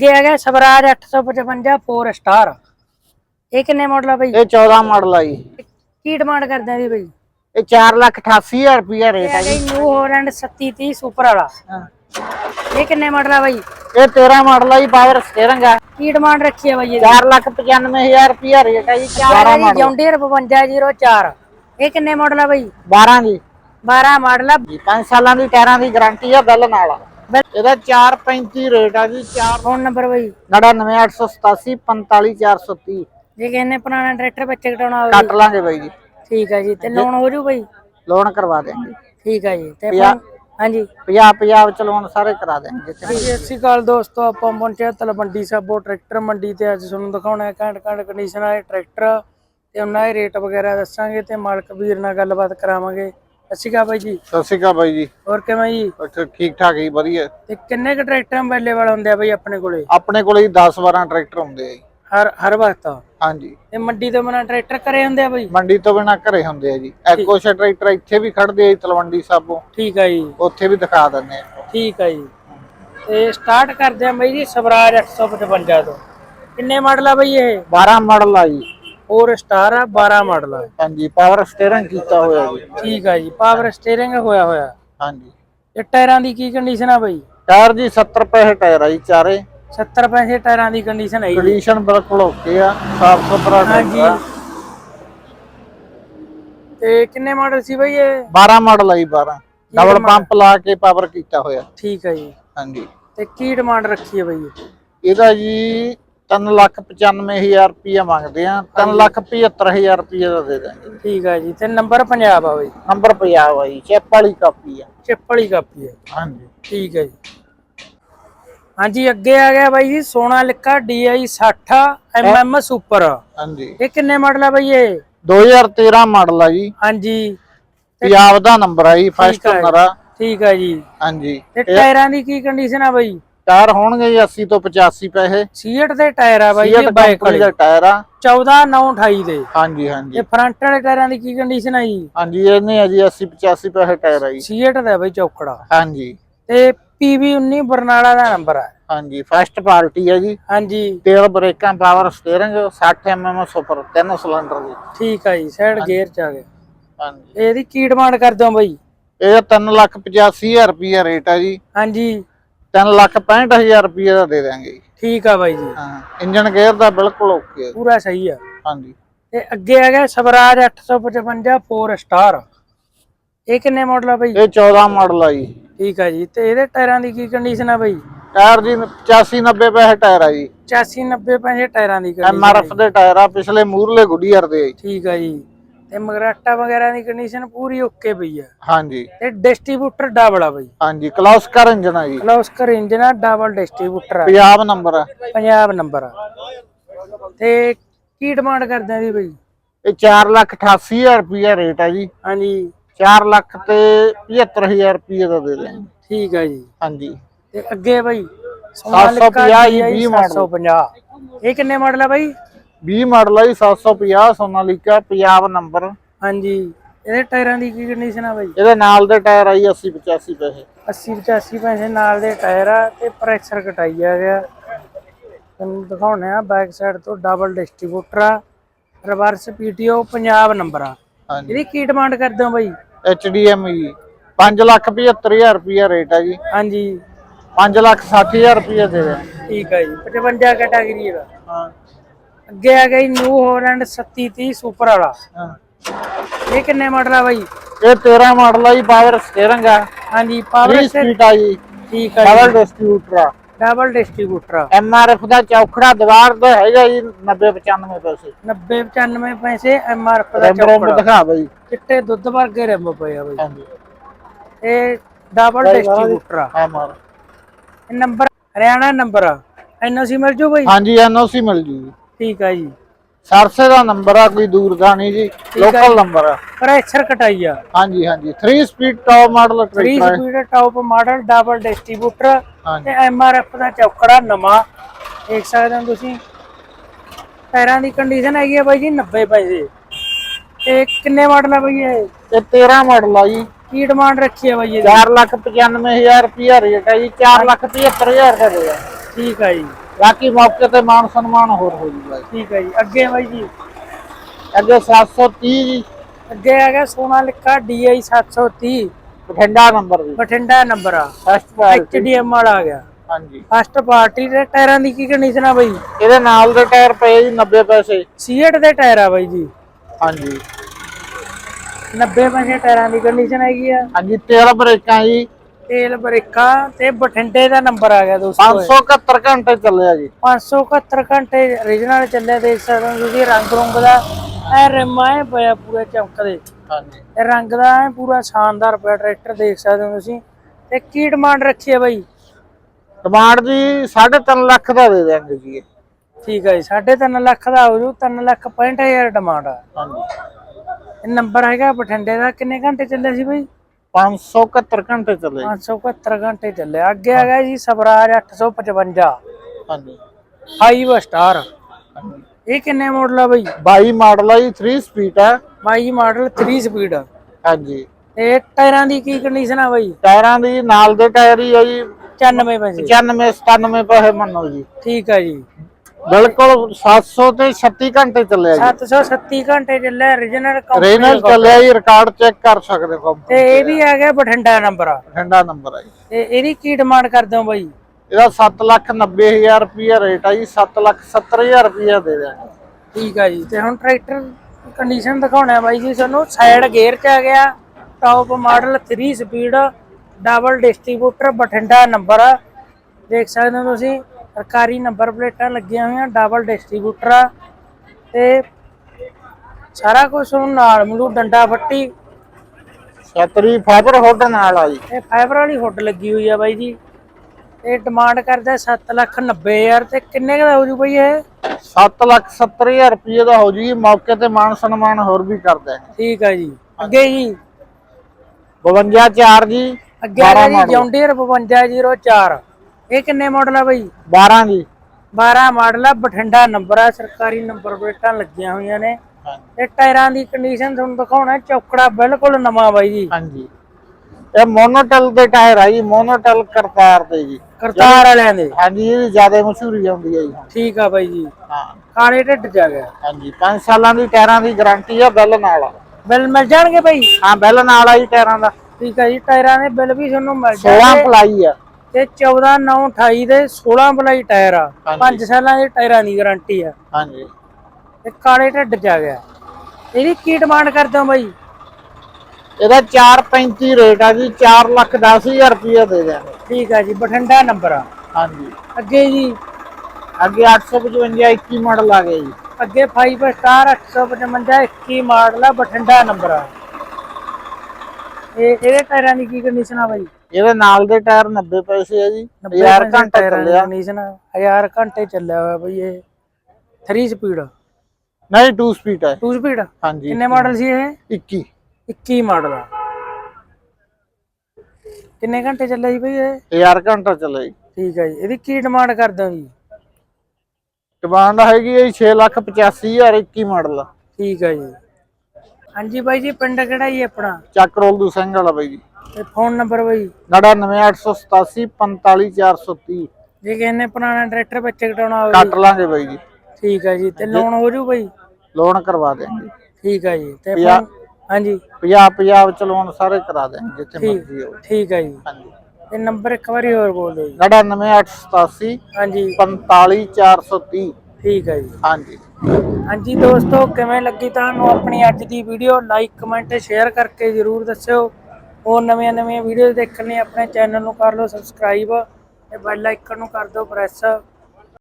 ਅੱਗੇ ਹੈਗਾ ਸਵਰਾਜ 855 4 ਸਟਾਰ ਇਹ ਕਿੰਨੇ ਮਾਡਲ ਆ ਬਈ? ਇਹ 14 ਮਾਡਲ ਆ ਜੀ। ਕੀ ਡਿਮਾਂਡ ਕਰਦੇ ਆ ਦੀ ਬਈ? ਇਹ 488000 ਰੁਪਿਆ ਰੇਟ ਹੈ ਜੀ। ਜੀ ਨਿਊ ਹੋਲੈਂਡ 3730 ਸੁਪਰ ਵਾਲਾ। ਇਹ ਕਿੰਨੇ ਮਾਡਲ ਆ ਬਈ? ਇਹ 13 ਮਾਡਲ ਆ ਜੀ ਪਾਵਰ ਸਟੀਅਰਿੰਗ ਆ। ਕੀ ਡਿਮਾਂਡ ਰੱਖੀ ਆ ਬਈ ਇਹਦੀ? 495000 ਰੁਪਿਆ ਰੇਟ ਹੈ ਜੀ 12 ਮਾਡਲ ਜੌਂਡੀਅਰ 5204 ਇਹ ਕਿੰਨੇ ਮਾਡਲ ਆ ਬਈ? 12 ਜੀ। 12 ਮਾਡਲ ਆ। ਜੀ 5 ਸਾਲਾਂ ਦੀ ਟਾਇਰਾਂ ਦੀ ਗਾਰੰਟੀ ਆ ਬਿੱਲ ਨਾਲ। ਬਿੱਲ- ਇਹਦਾ 435 ਰੇਟ ਆ ਜੀ 4 ਫੋਨ ਨੰਬਰ ਬਈ। 99887 45430 ਜੇ ਕਿਸੇ ਨੇ ਪੁਰਾਣਾ ਟਰੈਕਟਰ ਬੱਚੇ ਕਟਾਉਣਾ ਹੋਵੇ। ਕੱਟ ਲਾਂਗੇ ਬਾਈ ਜੀ। ਠੀਕ ਹੈ ਜੀ ਤੇ ਲੋਨ ਹੋ ਜੂ ਬਈ? ਲੋਨ ਕਰਵਾ ਦੇਂਗੇ ਠੀਕ ਹੈ ਜੀ ਤੇ ਹਾਂਜੀ। 50 50 ਚ ਲੋਨ ਸਾਰੇ ਕਰਾ ਦੇਂਗੇ ਜੀ ਸਤਿ ਸ਼੍ਰੀ ਅਕਾਲ ਦੋਸਤੋ ਆਪਾਂ ਪਹੁੰਚੇ ਤਲਵੰਡੀ ਸਾਬੋ ਟਰੈਕਟਰ ਮੰਡੀ ਤੇ। ਅੱਜ ਤੁਹਾਨੂੰ ਦਿਖਾਉਣਾ ਹੈ ਘੈਂਟ ਘੈਂਟ ਕੰਡੀਸ਼ਨ ਵਾਲੇ ਟਰੈਕਟਰ ਤੇ ਉਹਨਾਂ ਦੇ ਰੇਟ ਵਗੈਰਾ ਦੱਸਾਂਗੇ ਤੇ ਮਾਲਕ ਵੀਰ ਨਾਲ ਗੱਲਬਾਤ ਕਰਾਵਾਂਗੇ। ਸਤਿ ਸ਼੍ਰੀ ਅਕਾਲ ਬਾਈ ਜੀ। ਸਤਿ ਸ਼੍ਰੀ ਅਕਾਲ ਬਾਈ ਜੀ। ਹੋਰ ਕਿਵੇਂ ਜੀ? ਅੱਛਾ ਠੀਕ ਠਾਕ ਹੀ ਵਧੀਆ। ਤੇ ਕਿੰਨੇ ਕ ਟਰੈਕਟਰ ਅਵੇਲੇਬਲ ਹੁੰਦੇ ਆ ਬਾਈ ਆਪਣੇ ਕੋਲੇ? ਆਪਣੇ ਕੋਲੇ 10 12 ਟਰੈਕਟਰ ਹੁੰਦੇ ਆ ਜੀ। ਹਰ ਹਰ ਵਕਤ? ਹਾਂਜੀ। ਤੇ ਮੰਡੀ ਤੋਂ ਬਿਨਾਂ ਟਰੈਕਟਰ ਕਰੇ ਹੁੰਦੇ ਆ ਬਾਈ? ਮੰਡੀ ਤੋਂ ਬਿਨਾ ਘਰੇ ਹੁੰਦੇ ਆ ਜੀ। ਐਕੋਸ਼ ਟਰੈਕਟਰ ਇੱਥੇ ਵੀ ਖੜਦੇ ਆ ਜੀ ਤਲਵੰਡੀ ਸਾਬੋ। ਠੀਕ ਹੈ ਜੀ। ਉੱਥੇ ਵੀ ਦਿਖਾ ਦਿੰਦੇ ਆ। ਠੀਕ ਹੈ ਜੀ। ਤੇ ਸਟਾਰਟ ਕਰਦੇ ਆ ਬਾਈ ਜੀ ਸਵਰਾਜ 855 ਤੋਂ। ਕਿੰਨੇ ਮਾਡਲ ਆ ਬਾਈ ਇਹ? 12 ਮਾਡਲ ਆ ਜੀ। ਹੋਰ ਸਟਾਰ ਆ 12 ਮਾਡਲ ਆ। ਹਾਂਜੀ ਪਾਵਰ ਸਟੀਅਰਿੰਗ ਕੀਤਾ ਹੋਇਆ ਜੀ। ਠੀਕ ਆ ਜੀ ਪਾਵਰ ਸਟੀਅਰਿੰਗ ਹੋਇਆ ਹੋਇਆ। ਹਾਂਜੀ। ਇਹ ਟਾਇਰਾਂ ਦੀ ਕੀ ਕੰਡੀਸ਼ਨ ਆ ਬਈ? ਟਾਇਰ ਜੀ 70 ਪੈਸੇ ਟਾਇਰ ਆ ਜੀ ਚਾਰੇ। 70 ਪੈਸੇ ਟਾਇਰਾਂ ਦੀ ਕੰਡੀਸ਼ਨ ਹੈ ਜੀ। ਕੰਡੀਸ਼ਨ ਬਿਲਕੁਲ ਓਕੇ ਆ ਸਾਫ਼ ਸੁਥਰਾ ਹਾਂਜੀ। ਤੇ ਕਿੰਨੇ ਮਾਡਲ ਸੀ ਬਈ ਇਹ? 12 ਮਾਡਲ ਆ ਜੀ 12 ਡਬਲ ਪੰਪ ਲਾ ਕੇ ਪਾਵਰ ਕੀਤਾ ਹੋਇਆ। ਠੀਕ ਆ ਜੀ। ਹਾਂਜੀ। ਤੇ ਕੀ ਡਿਮਾਂਡ ਰੱਖੀ ਹੈ ਬਈ ਇਹ? ਇਹਦਾ ਜੀ 395000 ਰੁਪਇਆ ਮੰਗਦੇ ਆ 375000 ਰੁਪਇਆ ਦਾ ਦੇ ਦਾਂਗੇ ਠੀਕ ਆ ਜੀ ਤੇ ਨੰਬਰ ਪੰਜਾਬ ਆ ਬਈ। ਨੰਬਰ 50 ਆ ਜੀ ਚੈਪ ਵਾਲੀ ਕਾਪੀ ਆ। ਚਿੱਪ ਵਾਲੀ ਕਾਪੀ ਹੈ ਹਾਂਜੀ। ਠੀਕ ਹੈ ਜੀ। ਹਾਂਜੀ ਅੱਗੇ ਆ ਗਿਆ ਬਾਈ ਜੀ ਸੋਨਾਲਿਕਾ DI 60 MM ਸੁਪਰ। ਹਾਂਜੀ। ਇਹ ਕਿੰਨੇ ਮਾਡਲ ਆ ਬਈ ਇਹ? 2013 ਮਾਡਲ ਆ ਜੀ। ਹਾਂਜੀ। ਪੰਜਾਬ ਦਾ ਨੰਬਰ ਆ ਜੀ ਫਸਟ ਆ। ਓਨਰ ਆ। ਠੀਕ ਆ ਜੀ। ਹਾਂਜੀ। ਤੇ ਟਾਇਰਾਂ ਦੀ ਕੀ ਕੰਡੀਸ਼ਨ ਆ ਬਈ? ਟਾਇਰ ਹੋਣਗੇ ਜੀ 80 ਤੋਂ 85 ਪੈਸੇ। ਸੀਟ ਦੇ ਟਾਇਰ ਆ ਬਾਈ ਇਹ ਬਾਈਕ ਵਾਲੇ। ਦਾ ਟਾਇਰ ਆ। 14 9 28 ਦੇ। ਹਾਂਜੀ ਹਾਂਜੀ। ਇਹ ਫਰੰਟ ਵਾਲੇ ਟਾਇਰਾਂ ਦੀ ਕੀ ਕੰਡੀਸ਼ਨ ਆ ਜੀ? ਹਾਂਜੀ ਇਹਨੇ ਆ ਜੀ 80 85 ਪੈਸੇ ਟਾਇਰ ਆ ਜੀ। ਸੀਟ ਦਾ ਬਈ ਚੌਕੜਾ। ਹਾਂਜੀ। ਤੇ PV 19 ਬਰਨਾਲਾ ਦਾ ਨੰਬਰ ਆ। ਹਾਂਜੀ ਫਸਟ ਪਾਰਟੀ ਆ ਜੀ। ਹਾਂਜੀ। ਤੇਲ ਬ੍ਰੇਕਾਂ ਪਾਵਰ ਸਟੀਅਰਿੰਗ 60 mm ਸੁਪਰ ਤਿੰਨ ਸਿਲੰਡਰ ਦੀ। ਠੀਕ ਆ ਜੀ ਸਾਈਡ ਗੇਅਰ ਚ ਆ ਗਿਆ ਹਾਂਜੀ। ਇਹਦੀ ਕੀ ਡਿਮਾਂਡ ਕਰਦੇ ਹੋ ਬਈ? ਇਹ 385000 ਰੁਪਇਆ ਰੇਟ ਆ ਜੀ। ਹਾਂਜੀ। 365000 ਰੁਪਇਆ ਦਾ ਦੇ ਦਾਂਗੇ ਜੀ। ਠੀਕ ਆ ਬਾਈ ਜੀ। ਹਾਂ ਇੰਜਨ ਗੇਅਰ ਦਾ ਬਿਲਕੁਲ ਓਕੇ ਹੈ ਪੂਰਾ ਸਹੀ ਆ। ਹਾਂਜੀ। ਤੇ ਅੱਗੇ ਆ ਗਿਆ ਸਵਰਾਜ 855 4 ਸਟਾਰ ਇਹ ਕਿੰਨੇ ਮਾਡਲ ਆ ਬਈ? ਇਹ 14 ਮਾਡਲ ਆ ਜੀ। ਠੀਕ ਆ ਜੀ। ਤੇ ਇਹਦੇ ਟਾਇਰਾਂ ਦੀ ਕੀ ਕੰਡੀਸ਼ਨ ਆ ਬਈ? ਟਾਇਰ ਜੀ 85 90 ਪੈਸੇ ਟਾਇਰ ਆ ਜੀ। 85 90 ਪੈਸੇ ਟਾਇਰਾਂ ਦੀ ਕੰਡੀਸ਼ਨ ਐਮਆਰਐਫ ਦੇ ਟਾਇਰ ਆ ਪਿਛਲੇ ਮੂਰਲੇ ਗੁੱਡੀਅਰ ਦੇ ਆ ਜੀ। ਠੀਕ ਆ ਜੀ। ਤੇ ਮਗਰਾਟਾ ਵਗੈਰਾ ਦੀ ਕੰਡੀਸ਼ਨ ਪੂਰੀ ਓਕੇ ਪਈ ਆ। ਹਾਂਜੀ। ਤੇ ਡਿਸਟ੍ਰੀਬਿਊਟਰ ਡਬਲ ਆ ਬਈ। ਹਾਂਜੀ ਕਲੌਸਕਰ ਇੰਜਨ ਆ ਜੀ। ਕਲੋਸਕਰ ਇੰਜਨ ਆ ਡਬਲ ਡਿਸਟ੍ਰੀਬਿਊਟਰ ਆ। ਪੰਜਾਬ ਨੰਬਰ ਆ। ਪੰਜਾਬ ਨੰਬਰ ਆ। ਤੇ ਕੀ ਡਿਮਾਂਡ ਕਰਦੇ ਆ ਜੀ ਬਈ? ਇਹ 488000 ਰੁਪਇਆ ਰੇਟ ਆ ਜੀ। ਹਾਂਜੀ। 4 ਲੱਖ ਤੇ 75000 ਰੁਪਏ ਦਾ ਦੇ ਦਾਂਗੇ ਠੀਕ ਆ ਜੀ। ਹਾਂਜੀ। ਤੇ ਅੱਗੇ ਬਈ 750 ਜੀ, 20 ਮਾਡਲ। 750 ਇਹ ਕਿੰਨੇ ਮਾਡਲ ਆ ਬਈ? 20 ਮਾਡਲ ਆ ਜੀ 750 ਸੋਨਾਲੀਕਾ ਪੰਜਾਬ ਨੰਬਰ ਹਾਂਜੀ। ਇਹਦੇ ਟਾਇਰਾਂ ਦੀ ਕੀ ਕੰਡੀਸ਼ਨ ਆ ਬਈ? ਇਹਦੇ ਨਾਲ ਦੇ ਟਾਇਰ ਆ ਜੀ 80 85 ਪੈਸੇ। 80 85 ਪੈਸੇ ਨਾਲ ਦੇ ਟਾਇਰ ਆ ਤੇ ਪ੍ਰੈਸ਼ਰ ਕਟਾਈ ਆ ਗਿਆ। ਤੁਹਾਨੂੰ ਦਿਖਾਉਣੇ ਆ ਬੈਕ ਸਾਈਡ ਤੋਂ ਡਬਲ ਡਿਸਟ੍ਰੀਬਿਊਟਰ ਆ। ਰਿਵਰਸ ਪੀਟੀਓ ਪੰਜਾਬ ਨੰਬਰ ਆ। ਇਹਦੀ ਕੀ ਡਿਮਾਂਡ ਕਰਦੇ ਹੋ ਬਈ? HDMI 5 ਲੱਖ 75000 ਰੁਪਇਆ ਰੇਟ ਆ ਜੀ। ਹਾਂਜੀ। 5 ਲੱਖ 60000 ਰੁਪਇਆ ਦੇ ਦੇ ਠੀਕ ਆ ਜੀ 55 ਕੈਟਾਗਰੀ ਦਾ ਹਾਂ। ਅੱਗੇ ਆ ਗਈ ਨਿਊ ਹੋਲੈਂਡ 3730 ਸੁਪਰ ਵਾਲਾ। ਇਹ ਕਿੰਨੇ ਮਾਡਲ ਆ ਬਾਈ? ਇਹ 13 ਮਾਡਲ ਆ ਜੀ ਪਾਵਰ ਸਟੀਅਰਿੰਗ ਆ। ਹਾਂਜੀ ਪਾਵਰ 3 ਸਪੀਡ ਆ ਜੀ। ਠੀਕ ਆ ਡਬਲ ਡਿਸਟ੍ਰੀਬਿਊਟਰ ਆ। ਡਬਲ ਡਿਸਟ੍ਰੀਬਿਊਟਰ ਐਮਆਰਐਫ ਦਾ ਚੌਖੜਾ ਦੀਵਾਰ ਦਾ ਹੈਗਾ ਜੀ 90 95 ਪੈਸੇ। 90 95 ਪੈਸੇ ਐਮਆਰਐਫ ਦਾ ਰੈਮ ਰੋਮ ਚੌਕੜਾ ਦਿਖਾ ਬਈ। ਚਿੱਟੇ ਦੁੱਧ ਵਰਗੇ ਰਿੰਬ ਪਏ ਆ ਬਾਈ। ਹਾਂਜੀ। ਇਹ ਡਬਲ ਡਿਸਟ੍ਰੀਬਿਊਟਰ ਆ। ਮਾਰ। ਇਹ ਨੰਬਰ ਹਰਿਆਣਾ ਨੰਬਰ ਆ। ਐਨਓਸੀ ਮਿਲ ਜੂ ਬਾਈ? ਹਾਂਜੀ ਐਨਓਸੀ ਮਿਲ ਜੂਗੀ ਠੀਕ ਆ ਜੀ। ਸਰਸੇ ਦਾ ਨੰਬਰ ਆ ਕੋਈ ਦੂਰ ਦਾ ਨਹੀਂ ਜੀ ਲੋਕਲ ਨੰਬਰ ਆ। ਪ੍ਰੈਸ਼ਰ ਕਟਾਈ ਆ। ਹਾਂਜੀ ਹਾਂਜੀ। 3 speed top model 3 tractor speed top model double distributor ਤੇ ਐਮਆਰਐਫ ਦਾ ਚੌਕੜਾ ਨਵਾਂ। ਦੇਖ ਸਕਦੇ ਹੋ ਤੁਸੀਂ। ਟਾਇਰਾਂ ਦੀ ਕੰਡੀਸ਼ਨ ਹੈਗੀ ਆ ਬਾਈ ਜੀ 90 ਪੈਸੇ। ਤੇ ਕਿੰਨੇ ਮਾਡਲ ਆ ਬਾਈ ਇਹ? ਇਹ 13 ਮਾਡਲ ਆ ਜੀ। ਕੀ ਡਿਮਾਂਡ ਰੱਖੀ ਆ ਬਾਈ ਇਹਦੀ? 4 ਲੱਖ 95000 ਰੁਪਇਆ ਰੇਟ ਹੈ ਜੀ 4 ਲੱਖ 75000 ਦਾ ਦੇ ਠੀਕ ਆ ਜੀ। ਬਾਕੀ ਮੌਕੇ ਤੇ ਮਾਨ ਸਨਮਾਨ ਹੋਰ ਹੋ ਜੂਗਾ ਜੀ। ਠੀਕ ਹੈ ਜੀ। ਅੱਗੇ ਬਾਈ ਜੀ। ਅੱਗੇ 730 ਜੀ। ਅੱਗੇ ਆ ਗਿਆ ਸੋਨਾਲਿਕਾ DI 730 ਬਠਿੰਡਾ ਨੰਬਰ ਜੀ। ਬਠਿੰਡਾ ਨੰਬਰ ਆ। First party. HDM ਵਾਲਾ ਆ ਗਿਆ। ਹਾਂਜੀ। ਫਸਟ ਪਾਰਟੀ ਦੇ ਟਾਇਰਾਂ ਦੀ ਕੀ ਕੰਡੀਸ਼ਨ ਆ ਬਾਈ? ਇਹਦੇ ਨਾਲ ਦੇ ਟਾਇਰ ਪਏ ਜੀ 90 ਪੈਸੇ। ਸੀਟ ਦੇ ਟਾਇਰ ਆ ਬਾਈ ਜੀ। ਹਾਂਜੀ। 90 ਪੈਸੇ ਟਾਇਰਾਂ ਦੀ ਕੰਡੀਸ਼ਨ ਹੈਗੀ ਆ। ਹਾਂਜੀ ਤੇਲ ਬ੍ਰੇਕਾਂ ਜੀ। ਤੇਲ ਬ੍ਰੇਕਾਂ ਤੇ ਬਠਿੰਡੇ ਦਾ ਨੰਬਰ ਆ ਗਿਆ ਦੋਸਤੋ 571 ਘੰਟੇ ਚੱਲਿਆ ਜੀ। 571 ਘੰਟੇ ਰੀਜਨਲ ਚੱਲਿਆ ਦੇਖ ਸਕਦੇ ਹੋ ਤੁਸੀਂ ਰੰਗ ਰੁੰਗ ਦਾ। ਐ ਰਿਮਾਂ ਪਿਆ ਪੂਰੇ ਚਮਕਦੇ। ਹਾਂਜੀ। ਇਹ ਰੰਗ ਦਾ ਐ ਪੂਰਾ ਸ਼ਾਨਦਾਰ ਪਿਆ ਟਰੈਕਟਰ ਦੇਖ ਸਕਦੇ ਹੋ ਤੁਸੀਂ। ਤੇ ਕੀ ਡਿਮਾਂਡ ਰੱਖੀ ਹੈ ਬਾਈ? ਡਿਮਾਂਡ ਜੀ 3.5 ਲੱਖ ਦਾ ਦੇ ਦਿਆਂਗੇ ਜੀ। ਠੀਕ ਹੈ ਜੀ 3.5 ਲੱਖ ਦਾ ਹੋ ਜੂ 3 ਲੱਖ 65000 ਡਿਮਾਂਡ ਆ। ਹਾਂਜੀ। ਇਹ ਨੰਬਰ ਹੈਗਾ ਬਠਿੰਡੇ ਦਾ ਕਿੰਨੇ ਘੰਟੇ ਚੱਲੇ ਸੀ ਬਾਈ? 571 ਘੰਟੇ ਚੱਲੇ। ਜੀ। 571 ਘੰਟੇ ਚੱਲਿਆ ਅੱਗੇ ਆ ਗਿਆ ਜੀ ਸਵਰਾਜ 855 ਹਾਂਜੀ। Five star. ਹਾਂਜੀ। ਇਹ ਕਿੰਨੇ ਮਾਡਲ ਆ ਬਾਈ? 22 ਮਾਡਲ ਆ ਜੀ 3 ਸਪੀਡ ਹੈ ਬਾਈ ਮਾਡਲ 3 ਸਪੀਡ ਹਾਂਜੀ। ਤੇ ਟਾਇਰਾਂ ਦੀ ਕੀ ਕੰਡੀਸ਼ਨ ਆ ਬਾਈ? ਟਾਇਰਾਂ ਦੀ ਨਾਲ ਦੇ ਟਾਇਰ ਹੀ ਆ ਜੀ। 95 ਪੈਸੇ। 95 97 ਪੈਸੇ ਮੰਨੋ ਜੀ। ਠੀਕ ਹੈ ਜੀ। ਬਿਲਕੁਲ 700 ਤੇ 36 ਘੰਟੇ ਚੱਲਿਆ ਜੀ। 737 ਘੰਟੇ ਚੱਲਿਆ ਰੀਜਨਲ ਰੇਨਲ ਚੱਲਿਆ ਜੀ ਰਿਕਾਰਡ ਚੈੱਕ ਕਰ ਸਕਦੇ ਹੋ ਕੰਪਨੀ ਤੇ ਇਹ ਵੀ ਆ ਗਿਆ ਬਠਿੰਡਾ ਨੰਬਰ ਆ। ਠੰਡਾ ਨੰਬਰ ਆ ਜੀ। ਤੇ ਇਹਦੀ ਕੀ ਡਿਮਾਂਡ ਕਰਦੇ ਹੋ ਬਾਈ? ਇਹਦਾ 7 ਲੱਖ 90 ਹਜ਼ਾਰ ਰੁਪਿਆ ਰੇਟ ਆ ਜੀ 7 ਲੱਖ 70 ਹਜ਼ਾਰ ਰੁਪਿਆ ਦੇ ਦਿਆਂਗੇ। ਠੀਕ ਆ ਜੀ ਤੇ ਹੁਣ ਟਰੈਕਟਰ ਕੰਡੀਸ਼ਨ ਦਿਖਾਉਣਾ ਬਾਈ ਜੀ ਤੁਹਾਨੂੰ। ਸਾਈਡ ਗੇਅਰ ਚ ਆ ਗਿਆ top model 3 speed double distributor Bathinda number ਦੇਖ ਸਕਦੇ ਹੋ ਤੁਸੀਂ। ਸਰਕਾਰੀ ਨੰਬਰ ਪਲੇਟਾਂ ਲੱਗੀਆਂ ਹੋਈਆਂ ਡਬਲ ਡਿਸਟ੍ਰੀਬਿਊਟਰ ਆ ਤੇ ਸਾਰਾ ਕੁਝ ਤੁਹਾਨੂੰ ਨਾਲ ਮਿਲੂ ਡੰਡਾ ਫੱਟੀ। ਛਤਰੀ ਫਾਈਬਰ ਹੁੱਡ ਨਾਲ ਆ ਜੀ। ਇਹ ਫਾਈਬਰ ਵਾਲੀ ਹੁੱਡ ਲੱਗੀ ਹੋਈ ਆ ਬਾਈ ਜੀ। ਇਹ ਡਿਮਾਂਡ ਕਰਦਾ 7 ਲੱਖ 90 ਹਜ਼ਾਰ ਤੇ ਕਿੰਨੇ ਦਾ ਹੋ ਜੂ ਬਈ ਇਹ? 7 ਲੱਖ 70 ਹਜ਼ਾਰ ਰੁਪਏ ਦਾ ਹੋ ਜੀ ਮੌਕੇ ਤੇ ਮਾਨ ਸਨਮਾਨ ਹੋਰ ਵੀ ਕਰ ਦਿਆਂਗੇ ਠੀਕ ਆ ਜੀ। ਅੱਗੇ ਜੀ। 52 4 ਜੀ ਅੱਗੇ ਜੀ ਜੌਂਡੀਅਰ 5204 ਇਹ ਕਿੰਨੇ ਮਾਡਲ ਆ ਬਈ? 12 ਜੀ। 12 ਮਾਡਲ ਆ ਬਠਿੰਡਾ ਨੰਬਰ ਆ ਸਰਕਾਰੀ ਨੰਬਰ ਪਲੇਟਾਂ ਲੱਗੀਆਂ ਹੋਈਆਂ ਨੇ। ਇਹ ਟਾਇਰਾਂ ਦੀ ਕੰਡੀਸ਼ਨ ਤੁਹਾਨੂੰ ਦਿਖਾਉਣਾ ਚੌਕੜਾ ਬਿਲਕੁਲ ਨਵਾਂ ਬਾਈ ਜੀ। ਹਾਂਜੀ। ਇਹ ਮੋਨੋਟਲ ਦੇ ਟਾਇਰ ਆ ਜੀ ਮੋਨੋਟਲ ਕਰਤਾਰ ਦੇ ਜੀ। ਕਰਤਾਰ ਵਾਲਿਆਂ ਦੇ? ਹਾਂਜੀ ਇਹਦੀ ਜ਼ਿਆਦਾ ਮਸ਼ਹੂਰੀ ਆਉਂਦੀ ਹੈ ਜੀ। ਠੀਕ ਆ ਬਾਈ ਜੀ। ਹਾਂ। ਕਾਲੇ ਢਿੱਡ ਚ ਆ ਗਿਆ। ਹਾਂਜੀ 5 ਸਾਲਾਂ ਦੀ ਟਾਇਰਾਂ ਦੀ ਗਾਰੰਟੀ ਆ ਬਿੱਲ ਨਾਲ ਬਿੱਲ ਮਿਲ ਜਾਣਗੇ ਬਾਈ? ਹਾਂ ਬਿੱਲ ਨਾਲ ਆ ਜੀ ਟਾਇਰਾਂ ਦਾ। ਠੀਕ ਆ ਜੀ ਟਾਇਰਾਂ ਦੇ ਬਿੱਲ ਵੀ ਤੁਹਾਨੂੰ ਮਿਲ 16 ਜਾਣਗੇ। ਪਲਾਈ ਆ। ਤੇ 14 9 28 ਦੇ 16 ਬਲਾਈ ਟਾਇਰ ਆ। ਹਾਂਜੀ। 5 ਸਾਲਾਂ ਦੇ ਟਾਇਰਾਂ ਦੀ ਗਾਰੰਟੀ ਆ। ਹਾਂਜੀ। ਤੇ ਕਾਲੇ ਢਿੱਡ ਚ ਆ ਗਿਆ। ਇਹਦੀ ਕੀ ਡਿਮਾਂਡ ਕਰਦੇ ਹੋ ਬਾਈ? ਇਹਦਾ 435 ਰੇਟ ਆ ਜੀ 4 ਲੱਖ 10 ਹਜ਼ਾਰ ਰੁਪਏ ਦੇ ਦਿਆਂਗੇ। ਠੀਕ ਆ ਜੀ ਬਠਿੰਡਾ ਨੰਬਰ ਆ। ਹਾਂਜੀ। ਅੱਗੇ ਜੀ? ਅੱਗੇ 855 21 ਮਾਡਲ ਆ ਗਿਆ ਜੀ। ਅੱਗੇ 5 ਸਟਾਰ 855 21 ਮਾਡਲ ਆ ਬਠਿੰਡਾ ਨੰਬਰ ਆ। ਇਹ ਇਹਦੇ ਟਾਇਰਾਂ ਦੀ ਕੀ ਕੰਡੀਸ਼ਨ ਆ ਬਾਈ? ਇਹਦੇ ਨਾਲ ਦੇ ਟਾਇਰ 90 ਪੈਸੇ ਆ ਜੀ। 1000 ਪੈਸੇ ਘੰਟਾ ਚੱਲਿਆ। ਕੰਡੀਸ਼ਨ 1000 ਘੰਟੇ ਚੱਲਿਆ ਹੋਇਆ ਬਈ ਇਹ। 3 ਸਪੀਡ ਨਹੀਂ 2 ਸਪੀਡ ਹੈ 2 ਸਪੀਡ ਹਾਂਜੀ। ਕਿੰਨੇ ਮਾਡਲ ਸੀ ਇਹ? 21 21 ਮਾਡਲ ਆ। ਕਿੰਨੇ ਘੰਟੇ ਚੱਲਿਆ ਜੀ ਬਈ ਇਹ? 1000 ਘੰਟਾ ਚੱਲਿਆ ਜੀ। ਠੀਕ ਹੈ ਜੀ। ਇਹਦੀ ਕੀ ਡਿਮਾਂਡ ਕਰਦੇ ਹੋ ਜੀ? ਡਿਮਾਂਡ ਹੈਗੀ ਹੈ ਜੀ 6 ਲੱਖ 85 ਹਜ਼ਾਰ 21 ਮਾਡਲ ਠੀਕ ਹੈ ਜੀ। ਹਾਂਜੀ ਬਾਈ ਜੀ ਪਿੰਡ ਕਿਹੜਾ ਜੀ ਆਪਣਾ? ਚੱਕ ਦੂ ਸਿੰਘ ਵਾਲਾ ਬਾਈ ਜੀ। ਤੇ ਫੋਨ ਨੰਬਰ ਬਾਈ? 99887 45430 ਜੇ ਕਿਸੇ ਨੇ ਪੁਰਾਣਾ ਟਰੈਕਟਰ ਵਿੱਚ ਕਟਾਉਣਾ ਹੋਵੇ ਕੱਟ ਲਾਂਗੇ ਬਾਈ ਜੀ। ਠੀਕ ਹੈ ਜੀ ਤੇ ਲੋਨ ਹੋ ਜੂ ਬਾਈ? ਲੋਨ ਕਰਵਾ ਦੇਾਂਗੇ ਠੀਕ ਹੈ ਜੀ ਤੇ ਹਾਂਜੀ। 50 50 ਚ ਲੋਨ ਸਾਰੇ ਕਰਾ ਦੇਾਂਗੇ ਜਿੱਥੇ ਮਰਜ਼ੀ ਹੋਵੇ। ਠੀਕ ਹੈ ਜੀ। ਹਾਂਜੀ। ਤੇ ਨੰਬਰ ਇੱਕ ਵਾਰੀ ਹੋਰ ਬੋਲ ਦਿਓ ਜੀ। 99887 ਹਾਂਜੀ। 45430 ਠੀਕ ਹੈ ਜੀ। ਹਾਂਜੀ। ਹਾਂਜੀ ਦੋਸਤੋ ਕਿਵੇਂ ਲੱਗੀ ਤੁਹਾਨੂੰ ਆਪਣੀ ਅੱਜ ਦੀ ਵੀਡੀਓ ਲਾਈਕ ਕਮੈਂਟ ਸ਼ੇਅਰ ਕਰਕੇ ਜਰੂਰ ਦੱਸਿਓ। ਹੋਰ ਨਵੀਆਂ ਨਵੀਆਂ ਵੀਡੀਓ ਦੇਖਣ ਲਈ ਆਪਣੇ ਚੈਨਲ ਨੂੰ ਕਰ ਲਓ ਸਬਸਕ੍ਰਾਈਬ ਤੇ ਬੈਲ ਆਈਕਨ ਨੂੰ ਕਰ ਦਿਓ ਪ੍ਰੈਸ।